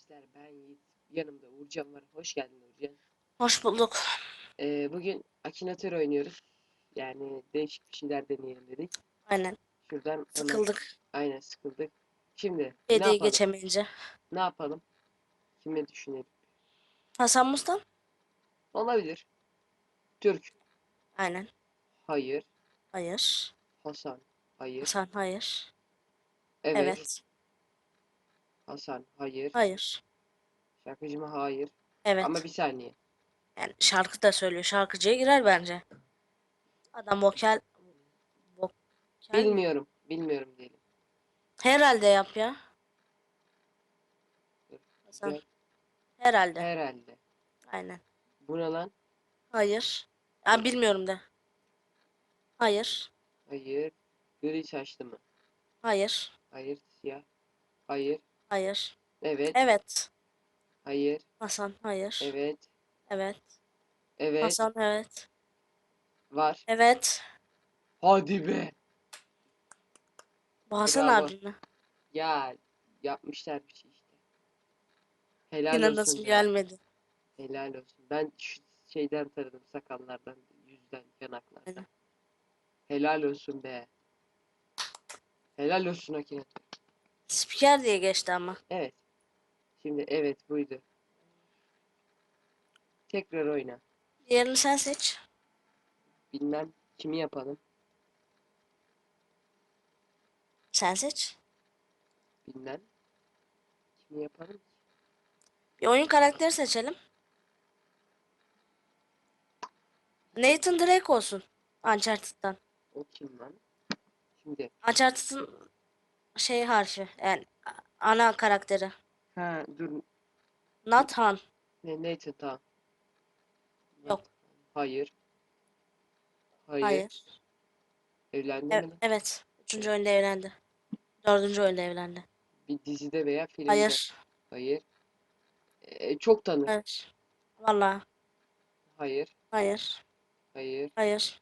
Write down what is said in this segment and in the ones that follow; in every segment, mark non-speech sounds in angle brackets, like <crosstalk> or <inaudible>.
gençler ben Yiğit. Yanımda Uğurcan var. Hoş geldin Uğurcan. Hoş bulduk. Ee, bugün Akinator oynuyoruz. Yani değişik bir şeyler deneyelim dedik. Aynen. Şuradan hemen- Sıkıldık. Aynen sıkıldık. Şimdi ne Hediye yapalım? geçemeyince. Ne yapalım? Kimi düşünelim? Hasan Mustan? Olabilir. Türk. Aynen. Hayır. Hayır. Hasan. Hayır. Hasan hayır. Evet. Evet. Hasan. Hayır. Hayır. Şarkıcı mı? Hayır. Evet. Ama bir saniye. Yani şarkı da söylüyor. Şarkıcıya girer bence. Adam vokal vokal Bilmiyorum. Bilmiyorum diyelim. herhalde yap ya. Hasan herhalde. Herhalde. Aynen. Bu ne lan? Hayır. Ya bilmiyorum de. Hayır. Hayır. Gri saçlı mı? Hayır. Hayır. Siyah. Hayır. Hayır. Evet. Evet. Hayır. Hasan hayır. Evet. Evet. Evet. Hasan evet. Var. Evet. Hadi be. Bu Hasan Bravo. abi mi? Ya yapmışlar bir şey işte. Helal Yine olsun nasıl gelmedi. Helal olsun. Ben şu şeyden tanıdım sakallardan, yüzden, yanaklardan. Helal olsun be. Helal olsun Akine. Spiker diye geçti ama. Evet. Şimdi evet buydu. Tekrar oyna. Diğerini sen seç. Bilmem kimi yapalım. Sen seç. Bilmem. Kimi yapalım? Bir oyun karakteri seçelim. Nathan Drake olsun. Uncharted'dan. O kim lan? Şimdi. Uncharted'ın şey harfi. Yani ana karakteri. Ha dur. Nathan. Ne, neyse tamam. Yok. Hayır. Hayır. Hayır. Evlendi E- mi lan? evet. Üçüncü oyunda evlendi. Dördüncü oyunda evlendi. Bir dizide veya filmde. Hayır. Hayır. Ee, çok tanır. Hayır. Vallahi. Hayır. Hayır. Hayır. Hayır.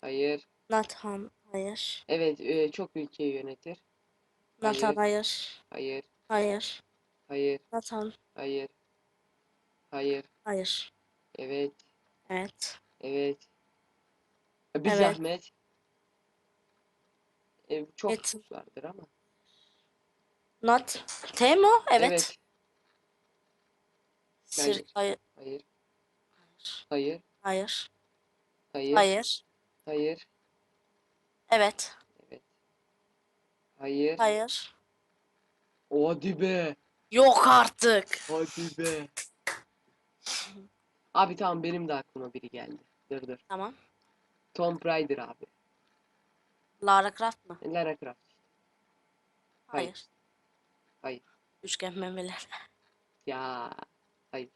Hayır. Nathan. Hayır. Evet, e, çok ülkeyi yönetir. Nathan. Hayır. Hayır. Hayır. Hayır. Nathan. Hayır. Hayır. Hayır. Evet. Evet. Evet. Bir Evet. zahmet. E, çok Evet. vardır ama. Not. T mi o? Evet. Evet. Sir hayır. Hayır. Hayır. Hayır. Hayır. Hayır. Hayır. Hayır. Evet. Hayır. Hayır. Hadi be. Yok artık. Hadi be. Abi tamam benim de aklıma biri geldi. Dur dur. Tamam. Tomb Raider abi. Lara Croft mı? Lara Croft. Hayır. Hayır. Hayır. Üçgen memeler. Ya. Hayır.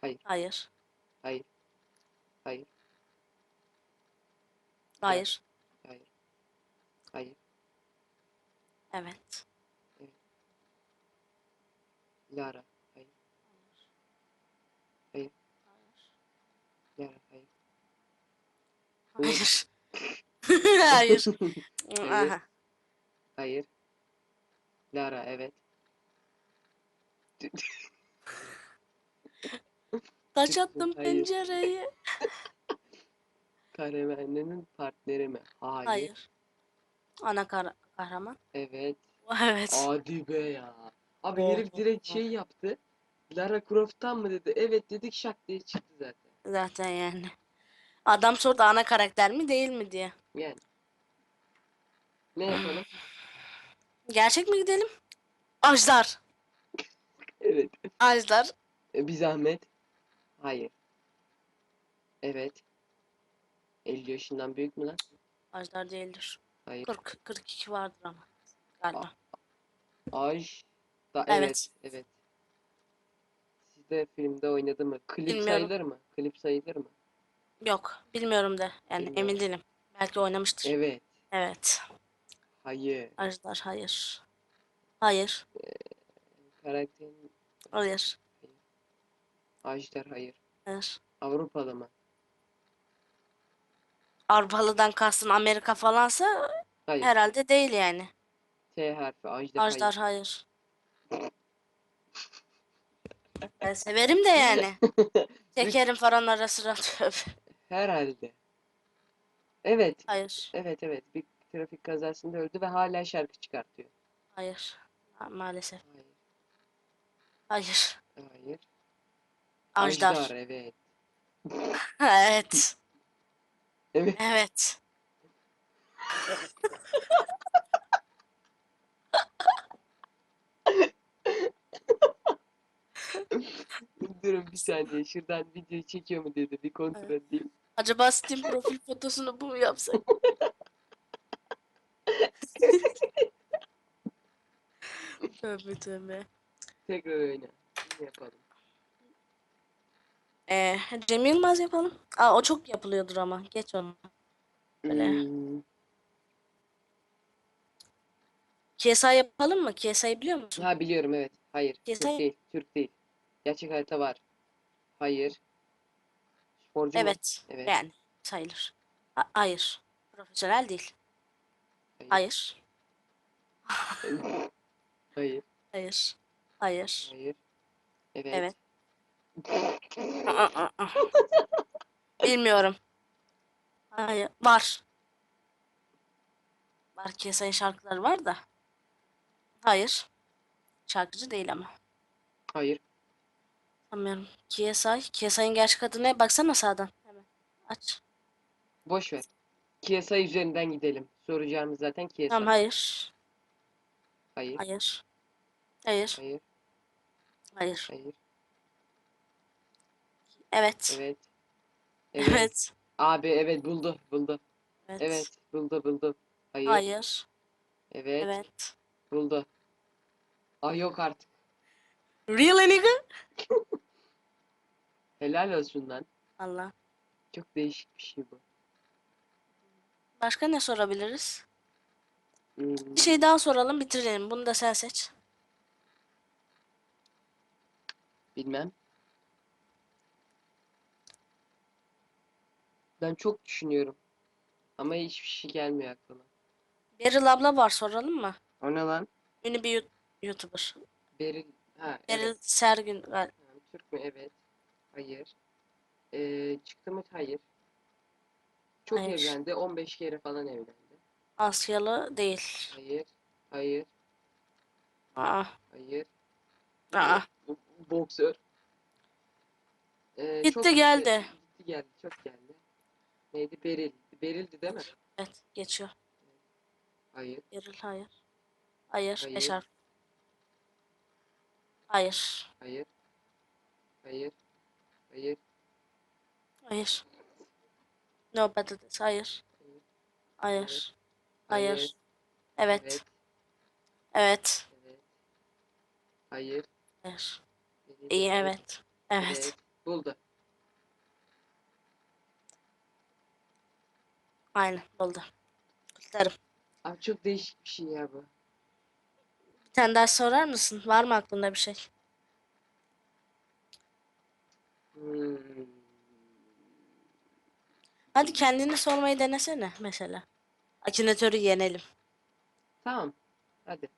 Hayır. Hayır. Hayır. Hayır. Hayır. Hayır. Hayır. Evet. Lara. Hayır. Hayır. Lara. Hayır. Hayır. Hayır. <laughs> Hayır. Aha. Hayır. Lara evet. Taç attım Hayır. pencereye. Kahramanının partneri mi? Hayır. Hayır. Ana kara- kahraman. Evet. <laughs> Evet. Hadi be ya. Abi Oh, herif direkt şey yaptı. Lara Croft'tan mı dedi? Evet dedik şak diye çıktı zaten. Zaten yani. Adam sordu ana karakter mi değil mi diye. Yani. Ne yapalım? <sighs> Gerçek mi gidelim? Ajdar. <laughs> Evet. Ajdar. E, Bir zahmet. Hayır. Evet. 50 yaşından büyük mü lan? Ajdar değildir. Hayır. 40 42 vardır ama. Galiba. Aj. Da, Evet. evet. Evet. Sizde filmde oynadı mı? Klip Bilmiyorum. sayılır mı? Klip sayılır mı? Yok. Bilmiyorum de. Yani Bilmiyorum. emin değilim. Belki oynamıştır. Evet. Evet. Hayır. Ajdar hayır. Hayır. Karakterin Hayır. Ajdar hayır. Hayır. Avrupalı mı? Avrupalı'dan kastın Amerika falansa Hayır. herhalde değil yani. T harfi Ajdar, Ajdar hayır. Ben severim de yani. <laughs> Şekerim falan ara sıra tövbe. Herhalde. Evet. Hayır. Evet evet. Bir trafik kazasında öldü ve hala şarkı çıkartıyor. Hayır. Ha, Maalesef. Hayır. Hayır. Hayır. Ajdar. <laughs> evet. Evet. Evet. Evet. <laughs> Durun bir saniye. Şuradan videoyu çekiyor mu dedi. Bir kontrol edeyim. Acaba Steam profil fotosunu bu mu yapsak? <laughs> tövbe tövbe. Tekrar oyna. Ne yapalım? Ee, Cem Yılmaz yapalım. Aa, o çok yapılıyordur ama. Geç onu. Öyle. Hmm, KSI yapalım mı? KSI biliyor musun? ha biliyorum evet. Hayır. Türk değil. Türk değil. Gerçek harita var. Hayır. Sporcu mu? Evet. Evet. Yani sayılır. Ha- hayır. Profesyonel değil. Hayır. Hayır. Hayır. <laughs> Hayır. Hayır. Hayır. Evet. Evet. Aa, aa, aa. Bilmiyorum. Hayır. Var. Var KSI şarkıları var da. Hayır. Şarkıcı değil ama. Hayır. Sanmıyorum. KSI. KSI'nin gerçek adı ne? Baksana sağdan. Hemen. Aç. Boş ver. KSI üzerinden gidelim. Soracağımız zaten KSI. Tamam hayır. Hayır. Hayır. Hayır. Hayır. Hayır. Hayır. Evet. Evet. <laughs> Evet. Evet. Abi evet buldu. Buldu. Evet. Evet. Buldu buldu. Hayır. Hayır. Evet. Evet. Buldu. Ay yok artık. Really nigga? <laughs> Helal olsun lan. Allah. Çok değişik bir şey bu. Başka ne sorabiliriz? Hmm, Bir şey daha soralım bitirelim. Bunu da sen seç. bilmem. Ben çok düşünüyorum. Ama hiçbir şey gelmiyor aklıma. Beril abla var soralım mı? O ne lan? Ünlü bir Yu- YouTuber. Beril. Ha Beril evet. Sergün. gal- Türk mü? Evet. Hayır. Ee, çıktı mı? Hayır. Çok Hayır. evlendi. 15 kere falan evlendi. Asyalı değil. Hayır. Hayır. Aa. Hayır. Aa. Bu- bu Boksör. Ee, Gitti çok geldi. Gitti geldi. Çok geldi. Neydi? Beril. Beril'di değil mi? Evet geçiyor. Hayır. Beril hayır. Hayır. Hayır. Beş harf. Hayır. Hayır. Hayır. Hayır. Hayır. No patates. Hayır. Hayır. Hayır. Evet. Evet. Hayır. Hayır. İyi evet. evet. Evet. Buldu. Aynen buldu. Kutlarım. Abi çok değişik bir şey ya bu. Bir tane daha sorar mısın? Var mı aklında bir şey? Hmm. Hadi kendini sormayı denesene mesela. Akinator'u yenelim. Tamam. Hadi.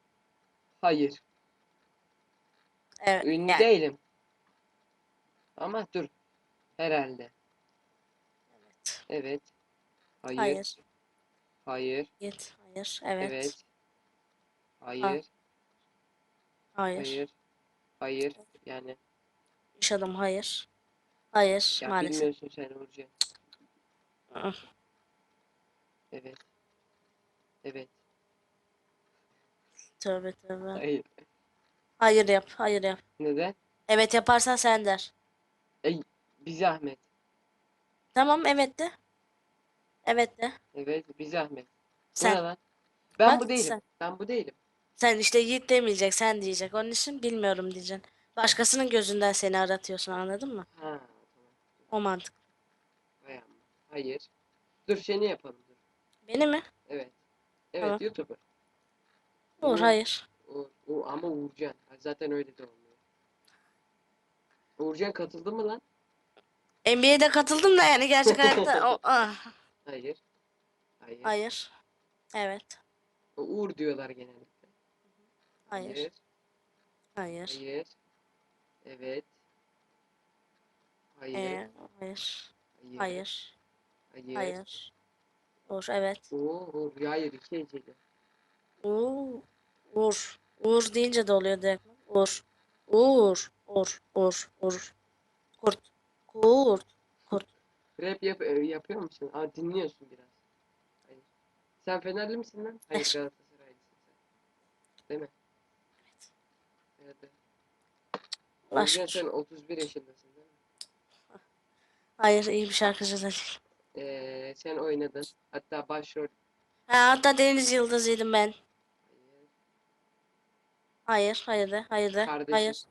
Hayır. Evet. Ünlü yani- değilim. Ama dur. Herhalde. Evet. Evet. Hayır. Hayır. Hayır. Git. Hayır. Evet. Evet. Hayır. Hayır. Hayır. Hayır. Yani İş adamı hayır. Hayır. ya maalesef. bilmiyorsun sen Burcu. Aa, Evet. Evet. Tövbe tövbe. Hayır. Hayır yap. Hayır yap. Neden? Evet yaparsan sen der. Bir zahmet. Tamam evet de. Evet de. Evet, bir zahmet. Bu Sen. lan? Ben Bak bu değilim. sen. Ben bu değilim. Sen işte Yiğit demeyecek. Sen diyecek. Onun için bilmiyorum diyeceksin. Başkasının gözünden seni aratıyorsun anladın mı? Ha, tamam. O mantık. Amma. Hayır. Dur seni yapalım. Dur. Beni mi? Evet. Evet, Tamam. YouTuber. Uğur Uğur. hayır. Uğur, Uğur, ama Uğurcan. Ha, Zaten öyle de olmuyor. Uğurcan katıldı mı lan? NBA'de katıldım da yani gerçek hayatta. O, <laughs> ah, Hayır. Hayır. hayır. Evet. Uğur diyorlar genellikle. Hayır. Hayır. Hayır. Hayır. Evet. Hayır. Ee, hayır. Hayır. Hayır. Hayır. Hayır. Uğur evet. Oo, Uğur. Hayır. iki heceli. Uğur. Uğur. Uğur deyince de oluyor direkt. Uğur. Uğur. Uğur. Uğur. Uğur. Kurt. Kurt. Kurt. Rap yap e, yapıyor musun? Aa, dinliyorsun biraz. Hayır. Sen Fenerli misin lan? Hayır. Galatasaraylısın sen. Değil mi? Evet. Evet. Başka. sen 31 yaşındasın değil mi? Hayır iyi bir şarkıcı da değil. Ee, sen oynadın. Hatta başrol. Ha, hatta Deniz Yıldız'ıydım ben. Hayır. Hayır. De. Hayır de. Kardeşim. Hayır.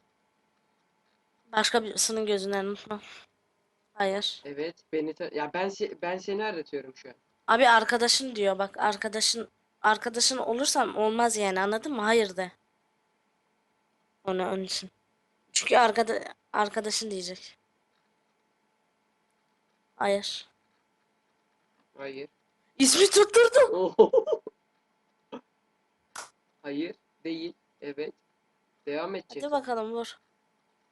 Başka birisinin gözünden unutma. Hayır. Evet. Beni ta- ya ben se- ben seni aratıyorum şu an. Abi arkadaşın diyor bak arkadaşın arkadaşın olursam olmaz yani anladın mı? Hayır de. Ona onun için. Çünkü arkada arkadaşın diyecek. Hayır. Hayır. İsmi tutturdum. Hayır. Değil. Evet. Devam edecek. Hadi bakalım vur.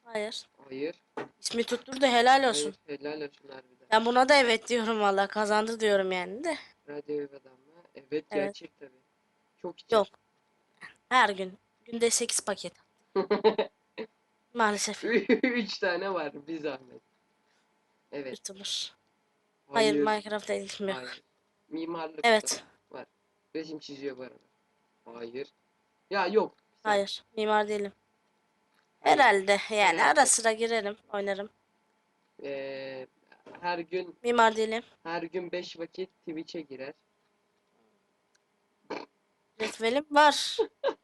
Hayır. Hayır. İsmi tutturdu helal olsun. Hayır. Helal olsun harbiden. Ben buna da evet diyorum valla kazandı diyorum yani de. Radyo ev adamı. Evet, Evet. gerçek tabii. Çok içer. Yok. Her gün. Günde 8 paket. <laughs> Maalesef. <laughs> Üç tane var bir zahmet. Evet. Yırtılır. Hayır Minecraft'ta ilgim yok. Hayır. Mimarlık Evet. var. Resim çiziyor bu arada. Hayır. Ya yok. Sen- Hayır. Mimar değilim. Herhalde yani ara sıra girerim, oynarım. Ee, her gün Mimar değilim. her gün 5 vakit Twitch'e girer. Cetvelim var. <laughs>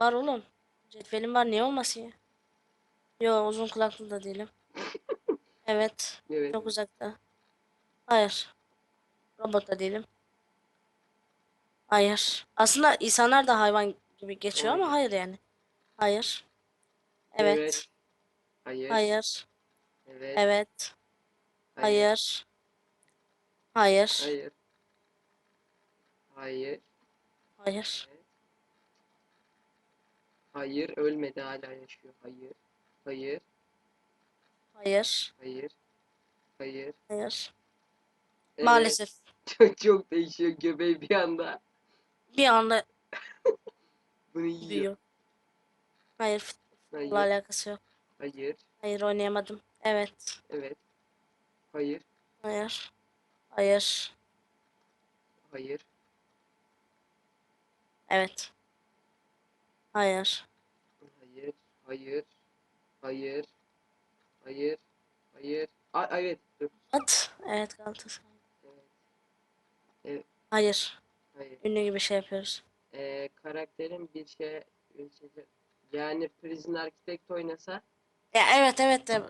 Var oğlum. Cetvelim var niye olmasın ya? Yo uzun kulaklı da değilim. <laughs> Evet. Evet. Çok uzakta. Hayır. Robot da değilim. Hayır. Aslında insanlar da hayvan gibi geçiyor ama hayır yani. Hayır. Evet. Evet. Hayır. Hayır. Evet. Evet. Hayır. Hayır. Hayır. Hayır. Hayır. Hayır. Ölmedi hala yaşıyor. Hayır. Hayır. Hayır. Hayır. Hayır. Hayır. Evet. Maalesef. <laughs> Çok, çok değişiyor göbeği bir anda. Bir anda <laughs> Bunu yiyor. büyüyor. Hayır. Futbolla Hayır. alakası yok. Hayır. Hayır oynayamadım. Evet. Evet. Hayır. Hayır. Hayır. Hayır. Evet. Hayır. Hayır. Hayır. Hayır. Hayır. Hayır. Aa, evet. Dur. At. Evet Galatasaray. Evet. Hayır. Hayır. Ünlü gibi şey yapıyoruz. Ee, karakterin bir şey yani Prison Architect oynasa Ya evet evet de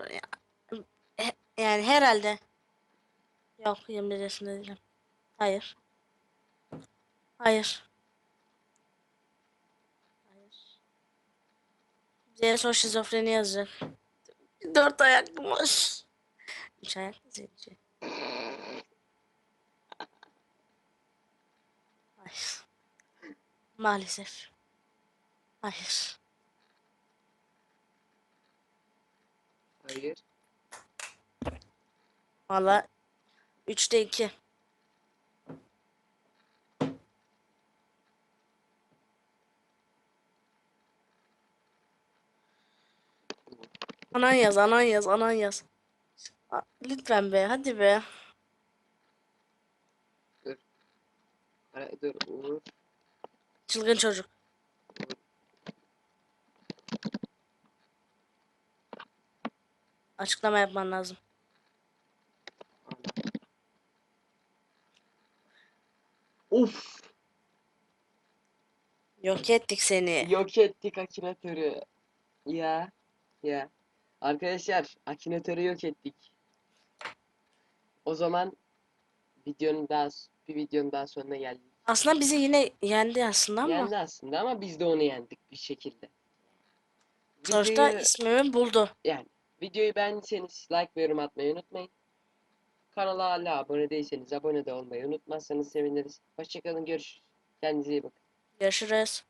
he- yani herhalde. Yok 21 yaşında değilim. Hayır. Hayır. Son şizofreni yazacak. Dört ayaklı var. Üç ayaklı zenci. Hayır. Maalesef. Hayır. hayır. Valla 3'te 2. Anan yaz, anan yaz, anan yaz. Lütfen be, hadi be. Hayır, Dur Uğur. Çılgın çocuk. Açıklama yapman lazım. Of! Yok ettik seni. Yok ettik Akinator'u. Ya. Ya. Arkadaşlar Akinator'u yok ettik. O zaman videonun daha bir videonun daha sonuna geldik. Aslında bizi yine yendi aslında ama Yendi aslında ama biz de onu yendik bir şekilde. sonuçta Videoyu- ismimi buldu. yani videoyu beğendiyseniz like ve yorum atmayı unutmayın. Kanala hala abone değilseniz abone de olmayı unutmazsanız seviniriz. Hoşçakalın görüşürüz. Kendinize iyi bakın. Görüşürüz.